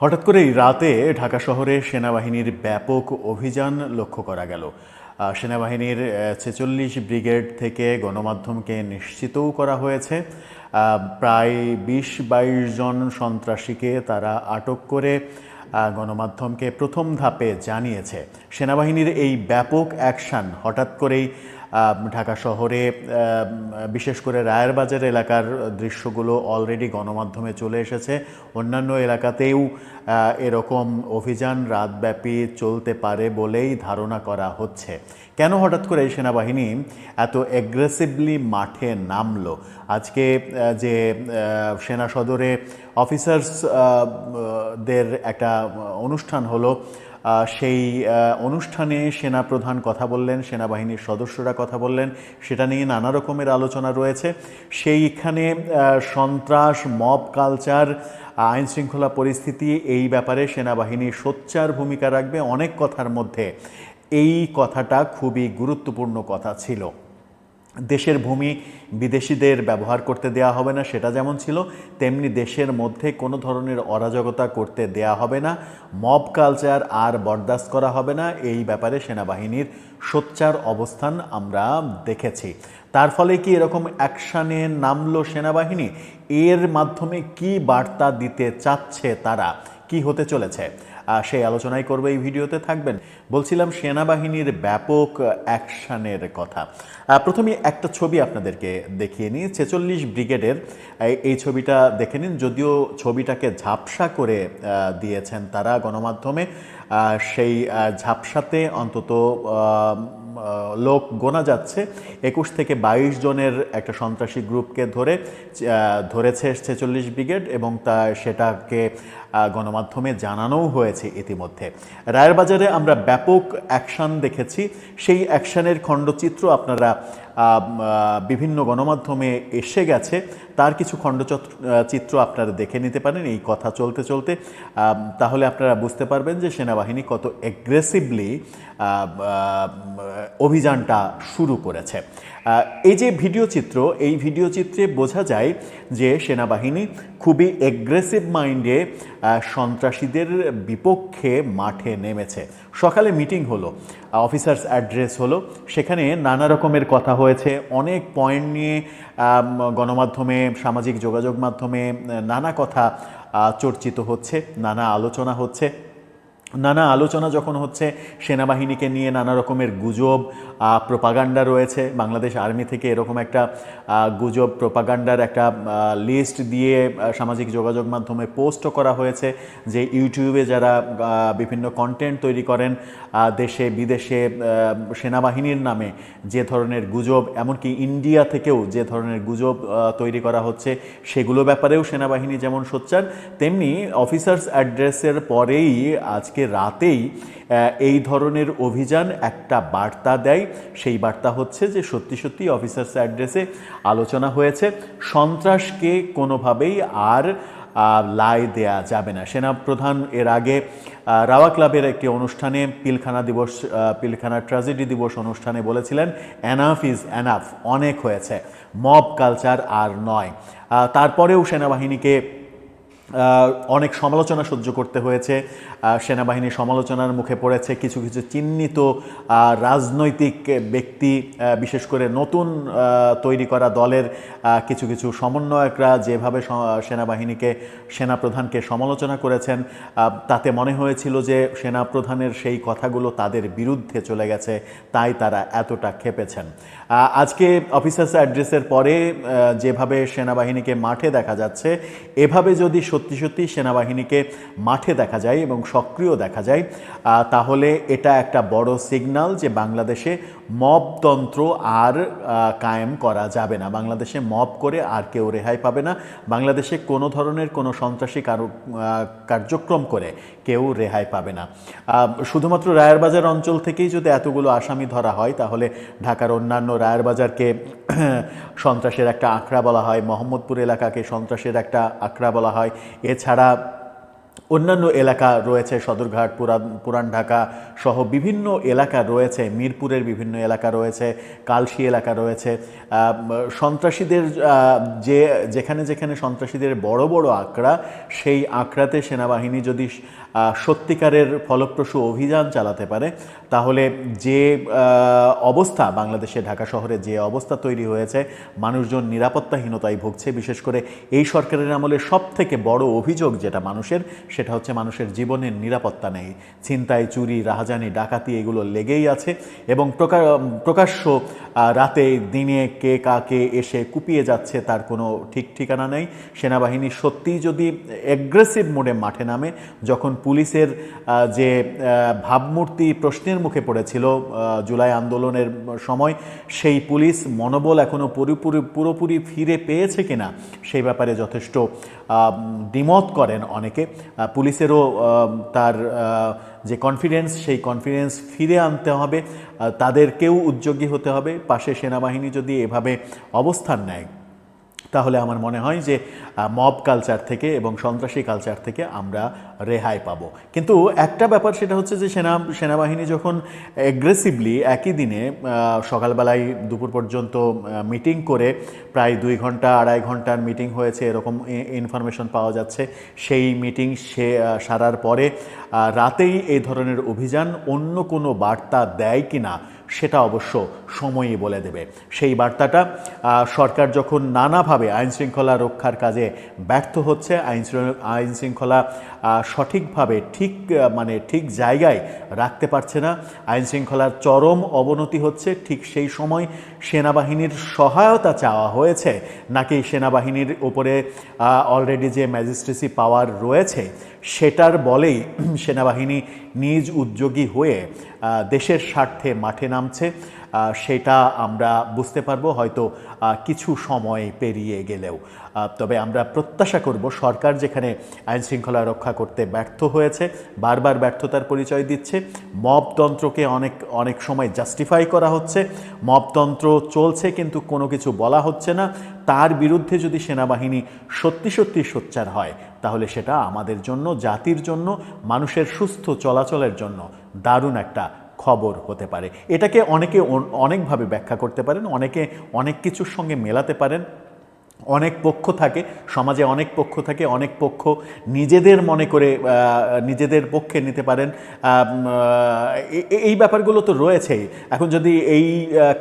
হঠাৎ করেই রাতে ঢাকা শহরে সেনাবাহিনীর ব্যাপক অভিযান লক্ষ্য করা গেল। সেনাবাহিনীর ছেচল্লিশ ব্রিগেড থেকে গণমাধ্যমকে নিশ্চিতও করা হয়েছে। প্রায় বিশ বাইশ জন সন্ত্রাসীকে তারা আটক করে গণমাধ্যমকে প্রথম ধাপে জানিয়েছে। সেনাবাহিনীর এই ব্যাপক অ্যাকশন হঠাৎ করেই ঢাকা শহরে বিশেষ করে রায়ের বাজার এলাকার দৃশ্যগুলো অলরেডি গণমাধ্যমে চলে এসেছে। অন্যান্য এলাকাতেও এরকম অভিযান রাতব্যাপী চলতে পারে বলেই ধারণা করা হচ্ছে। কেন হঠাৎ করে এই সেনাবাহিনী এত অ্যাগ্রেসিভলি মাঠে নামলো? আজকে যে সেনা সদরে অফিসার্স দের একটা অনুষ্ঠান হলো সেই অনুষ্ঠানে অনুষ্ঠানে সেনাপ্রধান কথা বললেন, সেনাবাহিনীর সদস্যরা কথা বললেন, সেটা নিয়ে নানা রকমের আলোচনা রয়েছে। সেইখানে সন্ত্রাস, মব কালচার আইন শৃঙ্খলা পরিস্থিতি, এই ব্যাপারে সেনাবাহিনী সোচ্চার ভূমিকা রাখবে। অনেক কথার মধ্যে এই কথাটা খুবই গুরুত্বপূর্ণ কথা ছিল। দেশের ভূমি বিদেশিদের ব্যবহার করতে দেয়া হবে না, সেটা যেমন ছিল, তেমনি দেশের মধ্যে কোনো ধরনের অরাজকতা করতে দেয়া হবে না, মব কালচার আর বরদাস্ত করা হবে না, এই ব্যাপারে সেনাবাহিনীর সোচ্চার অবস্থান আমরা দেখেছি। তার ফলে কি এরকম অ্যাকশানে নামলো সেনাবাহিনী? এর মাধ্যমে কি বার্তা দিতে চাচ্ছে তারা? কি হতে চলেছে? সেই আলোচনাই করবে এই ভিডিওতে থাকবেন। বলছিলাম সেনাবাহিনীর ব্যাপক অ্যাকশনের কথা। প্রথমে একটা ছবি আপনাদেরকে দেখিয়ে নিই। ছেচল্লিশ ব্রিগেডের এই- ছবিটা দেখে নিন। যদিও ছবিটাকে ঝাপসা করে দিয়েছেন তারা গণমাধ্যমে সেই ঝাপসাতে অন্তত লোক গোনা যাচ্ছে। একুশ থেকে বাইশ জনের একটা সন্ত্রাসী গ্রুপকে ধরে ধরেছে ছেচল্লিশ ব্রিগেড এবং তা, সেটাকে গণমাধ্যমে জানানোও হয়েছে ইতিমধ্যে। রায়ের বাজারে আমরা ব্যাপক অ্যাকশন দেখেছি। সেই অ্যাকশানের খণ্ডচিত্র আপনারা বিভিন্ন গণমাধ্যমে এসে গেছে। তার কিছু খণ্ডচিত্র চিত্র আপনারা দেখে নিতে পারেন এই কথা চলতে চলতে। তাহলে আপনারা বুঝতে পারবেন যে সেনাবাহিনী কত এগ্রেসিভলি অভিযানটা শুরু করেছে। এই যে ভিডিও চিত্র, এই ভিডিও চিত্রে বোঝা যায় যে সেনাবাহিনী খুবই এগ্রেসিভ মাইন্ডে সন্ত্রাসীদের বিপক্ষে মাঠে নেমেছে। সকালে মিটিং হলো, অফিসার্স অ্যাড্রেস হলো, সেখানে নানা রকমের কথা হয়েছে, অনেক পয়েন্ট নিয়ে গণমাধ্যমে, সামাজিক যোগাযোগ মাধ্যমে নানা কথা চর্চিত হচ্ছে, নানা আলোচনা হচ্ছে। নানা আলোচনা যখন হচ্ছে, সেনাবাহিনীকে নিয়ে নানা রকমের গুজব প্রোপাগান্ডা রয়েছে। বাংলাদেশ আর্মি থেকে এরকম একটা গুজব, প্রোপাগান্ডার একটা লিস্ট দিয়ে সামাজিক যোগাযোগ মাধ্যমে পোস্টও করা হয়েছে যে ইউটিউবে যারা বিভিন্ন কন্টেন্ট তৈরি করেন দেশে, বিদেশে সেনাবাহিনীর নামে যে ধরনের গুজব, এমনকি ইন্ডিয়া থেকেও যে ধরনের গুজব তৈরি করা হচ্ছে, সেগুলো ব্যাপারেও সেনাবাহিনী যেমন সোচ্চার, তেমনি অফিসার্স অ্যাড্রেসের পরেই আজকে রাতেই এই ধরনের অভিযান একটা বার্তা দেয়। সেই বার্তা হচ্ছে যে সত্যি সত্যি অফিসার্স অ্যাড্রেসে আলোচনা হয়েছে। সন্ত্রাসকে কোনোভাবেই আর লাই দেয়া যাবে না। সেনাপ্রধান এর আগে রাওয়া ক্লাবের একটি অনুষ্ঠানে পিলখানা দিবস পিলখানা ট্র্যাজেডি দিবস অনুষ্ঠানে বলেছিলেন অ্যানাফ ইজ অ্যানাফ অনেক হয়েছে। মব কালচার আর নয়। তারপরেও সেনাবাহিনীকে অনেক সমালোচনা সহ্য করতে হয়েছে। আহ, সেনাবাহিনী সমালোচনার মুখে পড়েছে কিছু কিছু চিহ্নিত রাজনৈতিক ব্যক্তি বিশেষ করে নতুন তৈরি করা দলের কিছু কিছু সমন্বয়করা যেভাবে সেনাবাহিনীকে সেনাপ্রধানকে সমালোচনা করেছেন তাতে মনে হয়েছিল যে সেনাপ্রধানের সেই কথাগুলো তাদের বিরুদ্ধে চলে গেছে তাই তারা এতটা খেপেছেন। আজকে অফিসার্স অ্যাড্রেসের পরে যেভাবে সেনাবাহিনীকে মাঠে দেখা যাচ্ছে এভাবে যদি সত্যি সত্যি সেনাবাহিনীকে মাঠে দেখা যায় এবং সক্রিয় দেখা যায়। তাহলে এটা একটা বড় সিগনাল যে বাংলাদেশে মবতন্ত্র আর কায়েম করা যাবে না। বাংলাদেশে মব করে আর কেউ রেহাই পাবে না। বাংলাদেশে কোনো ধরনের কোনো সন্ত্রাসী কারো- কার্যক্রম করে কেউ রেহাই পাবে না। শুধুমাত্র রায়েরবাজার অঞ্চল থেকেই যদি এতগুলো আসামি ধরা হয়, তাহলে ঢাকার অন্যান্য রায়েরবাজারকে সন্ত্রাসের একটা আখড়া বলা হয়, মোহাম্মদপুর এলাকাকে সন্ত্রাসের একটা আখড়া বলা হয়। এছাড়া অন্যান্য এলাকা রয়েছে, সদরঘাট, পুরান পুরান ঢাকা সহ বিভিন্ন এলাকা রয়েছে, মিরপুরের বিভিন্ন এলাকা রয়েছে, কালশি এলাকা রয়েছে। সন্ত্রাসীদের যে, যেখানে যেখানে সন্ত্রাসীদের বড় বড় আঁকড়া, সেই আঁকড়াতে সেনাবাহিনী যদি সত্যিকারের ফলপ্রসূ অভিযান চালাতে পারে, তাহলে যে অবস্থা বাংলাদেশে ঢাকা শহরে যে অবস্থা তৈরি হয়েছে, মানুষজন নিরাপত্তাহীনতায় ভুগছে, বিশেষ করে এই সরকারের আমলে সব থেকে বড় অভিযোগ যেটা মানুষের সেটা হচ্ছে মানুষের জীবনের নিরাপত্তা নেই। ছিনতাই, চুরি, রাহাজানি, ডাকাতি এগুলো লেগেই আছে এবং প্রকাশ্য রাতে, দিনে কে কাকে এসে কুপিয়ে যাচ্ছে তার কোনো ঠিক ঠিকানা নেই। সেনাবাহিনী সত্যিই যদি অ্যাগ্রেসিভ মোডে মাঠে নামে, যখন পুলিশের যে ভাবমূর্তি প্রশ্নের মুখে পড়েছিল জুলাই আন্দোলনের সময়, সেই পুলিশ মনোবল এখনও পুরোপুরি পুরোপুরি ফিরে পেয়েছে কিনা, সেই ব্যাপারে যথেষ্ট দ্বিমত করেন অনেকে। পুলিশেরও তার যে কনফিডেন্স সেই কনফিডেন্স ফিরে আনতে হবে। তাদেরকেও উদ্যোগী হতে হবে। পাশে সেনাবাহিনী যদি এভাবে অবস্থান নেয়। তাহলে আমার মনে হয় যে মব কালচার থেকে এবং সন্ত্রাসী কালচার থেকে আমরা রেহাই পাবো। কিন্তু একটা ব্যাপার সেটা হচ্ছে যে, সেনা, সেনাবাহিনী যখন অ্যাগ্রেসিভলি একই দিনে সকালবেলায় দুপুর পর্যন্ত মিটিং করে, প্রায় দুই ঘণ্টা, আড়াই ঘণ্টার মিটিং হয়েছে, এরকম ইনফরমেশন পাওয়া যাচ্ছে, সেই মিটিং সে সারার পরে রাতেই এই ধরনের অভিযান অন্য কোনো বার্তা দেয় কি না সেটা অবশ্য সময়ই বলে দেবে। সেই বার্তাটা সরকার যখন নানাভাবে আইন শৃঙ্খলা রক্ষার কাজে ব্যর্থ হচ্ছে আইন আইন শৃঙ্খলা সঠিকভাবে ঠিক মানে ঠিক জায়গায় রাখতে পারছে না আইন শৃঙ্খলার চরম অবনতি হচ্ছে, ঠিক সেই সময় সেনাবাহিনীর সহায়তা চাওয়া হয়েছে, নাকি সেনাবাহিনীর উপরে অলরেডি যে ম্যাজিস্ট্রেসি পাওয়ার রয়েছে, সেটার বলেই সেনাবাহিনী নিজ উদ্যোগী হয়ে দেশের স্বার্থে মাঠে নামছে সেটা আমরা বুঝতে পারব, হয়তো কিছু সময় পেরিয়ে গেলেও। তবে আমরা প্রত্যাশা করব, সরকার যেখানে আইন শৃঙ্খলা রক্ষা করতে ব্যর্থ হয়েছে, বারবার ব্যর্থতার পরিচয় দিচ্ছে মবতন্ত্রকে অনেক অনেক সময় জাস্টিফাই করা হচ্ছে মবতন্ত্র চলছে কিন্তু কোনো কিছু বলা হচ্ছে না, তার বিরুদ্ধে যদি সেনাবাহিনী সত্যি সত্যি সোচ্চার হয় তাহলে সেটা আমাদের জন্য, জাতির জন্য, মানুষের সুস্থ চলাচলের জন্য দারুণ একটা খবর হতে পারে। এটাকে অনেকে অনেকভাবে ব্যাখ্যা করতে পারেন, অনেকে অনেক কিছুর সঙ্গে মেলাতে পারেন। অনেক পক্ষ থাকে, সমাজে অনেক পক্ষ থাকে, অনেক পক্ষ নিজেদের মনে করে নিজেদের পক্ষে নিতে পারেন। এই ব্যাপারগুলো তো রয়েছেই। এখন যদি এই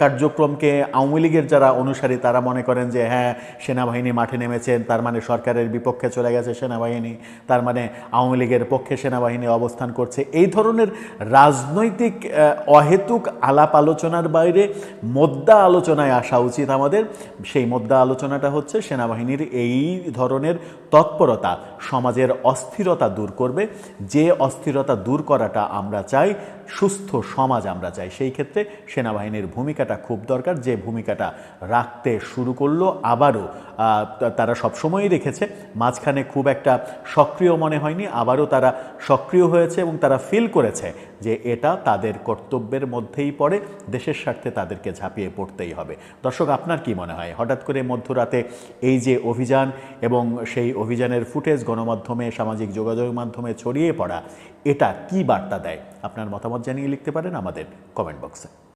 কার্যক্রমকে আওয়ামী লীগের যারা অনুসারী, তারা মনে করেন যে হ্যাঁ সেনাবাহিনী মাঠে নেমেছেন, তার মানে সরকারের বিপক্ষে চলে গেছে সেনাবাহিনী, তার মানে আওয়ামী লীগের পক্ষে সেনাবাহিনী অবস্থান করছে। এই ধরনের রাজনৈতিক অহেতুক আলাপ আলোচনার বাইরে মোদ্দা আলোচনায় আসা উচিত আমাদের। সেই মোদ্দা আলোচনাটা হচ্ছে সেনাবাহিনীর এই ধরনের তৎপরতা সমাজের অস্থিরতা দূর করবে। যে অস্থিরতা দূর করাটা আমরা চাই সুস্থ সমাজ আমরা চাই। সেই ক্ষেত্রে সেনাবাহিনীর ভূমিকাটা খুব দরকার। যে ভূমিকাটা রাখতে শুরু করল, আবারও তারা সবসময়ই রেখেছে। মাঝখানে খুব একটা সক্রিয় মনে হয়নি, আবারও তারা সক্রিয় হয়েছে এবং তারা ফিল করেছে যে এটা তাদের কর্তব্যের মধ্যেই পড়ে, দেশের স্বার্থে তাদেরকে ঝাঁপিয়ে পড়তেই হবে। দর্শক, আপনার কি মনে হয়? হঠাৎ করে মধ্যরাতে এই যে অভিযান এবং সেই অভিযানের ফুটেজ গণমাধ্যমে, সামাজিক যোগাযোগ মাধ্যমে ছড়িয়ে পড়া এটা কি বার্তা দেয়? আপনার মতামত জানিয়ে লিখতে পারেন আমাদের কমেন্ট বক্সে